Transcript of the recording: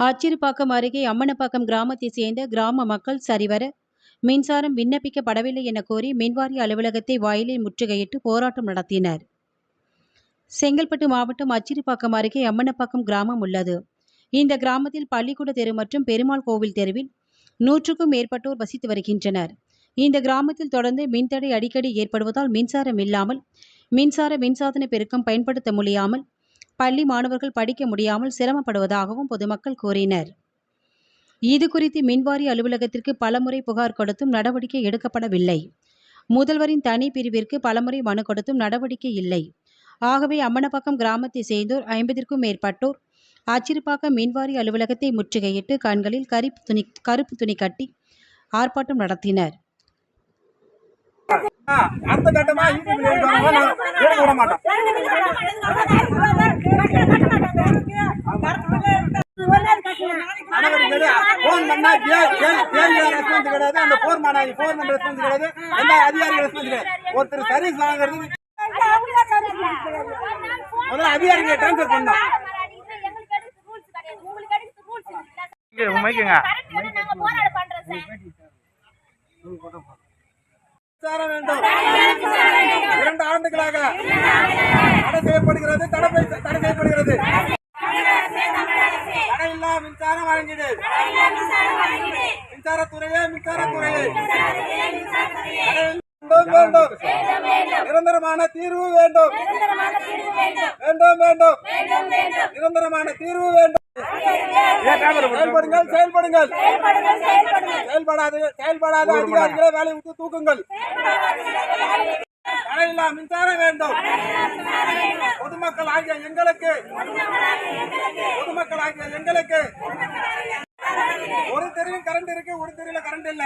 அச்சிறுபாக்கம் அருகே அம்மனப்பாக்கம் கிராமத்தைச் சேர்ந்த கிராம மக்கள் சரிவர மின்சாரம் விண்ணப்பிக்கப்படவில்லை என கோரி மின்வாரிய அலுவலகத்தை வாயிலில் முற்றுகையிட்டு போராட்டம் நடத்தினர். செங்கல்பட்டு மாவட்டம் அச்சிறுபாக்கம் அருகே அம்மனப்பாக்கம் கிராமம் உள்ளது. இந்த கிராமத்தில் பள்ளிக்கூட தெரு மற்றும் பெருமாள் கோவில் தெருவில் நூற்றுக்கும் மேற்பட்டோர் வசித்து வருகின்றனர். இந்த கிராமத்தில் தொடர்ந்து மின்தடை அடிக்கடி ஏற்படுவதால் மின்சாரம் இல்லாமல் மின்சார மின்சாதன பெருக்கம் பயன்படுத்த முடியாமல் பள்ளி மாணவர்கள் படிக்க முடியாமல் சிரமப்படுவதாகவும் பொதுமக்கள் கூறினர். இது குறித்து மின்வாரி அலுவலகத்திற்கு பலமுறை புகார் கொடுத்தும் நடவடிக்கை எடுக்கப்படவில்லை. முதல்வரின் தனி பிரிவிற்கு பலமுறை மனு கொடுத்தும் நடவடிக்கை இல்லை. ஆகவே அம்மனப்பாக்கம் கிராமத்தை சேர்ந்தோர் ஐம்பதிற்கும் மேற்பட்டோர் ஆச்சிறுப்பாக்கம் மின்வாரி அலுவலகத்தை முற்றுகையிட்டு கண்களில் கருப்பு துணி கருப்பு துணி கட்டி ஆர்ப்பாட்டம் நடத்தினர். அடுத்த கட்டமா ரெஸ்பான்ஸ் கிடையாது? அந்த போன் பண்ண ரெஸ்பான்ஸ் கிடையாது. எந்த அதிகாரி ரெஸ்பான்ஸ் கிடையாது? ஒருத்தர் சர்வீஸ் வாங்குறது முதல்ல அதிகாரிகளை ட்ரான்ஸ்ஃபர் பண்ணோம் வேண்டும். இரண்டு ஆண்டுகளாக தடை செய்யப்படுகிறது தடை தடை செய்யப்படுகிறது. மின்சாரம் வழங்கிடு. மின்சாரத்துறையே மின்சாரத்துறையே. வேண்டும் வேண்டும். நிரந்தரமான தீர்வு வேண்டும். வேண்டும் வேண்டும். நிரந்தரமான தீர்வு வேண்டும். செயல்படுங்கள் செயல்படுங்கள். செயல்படாத செயல்படாத அதிகாரிகளை வேலை விட்டு தூக்குங்கள். தடையில்லா மின்சாரம் வேண்டும். பொதுமக்கள் ஆகிய எங்களுக்கு. பொதுமக்கள் ஆகிய எங்களுக்கு. ஒரு தெருவில் கரண்ட் இருக்கு ஒரு தெருவில் கரண்ட் இல்ல.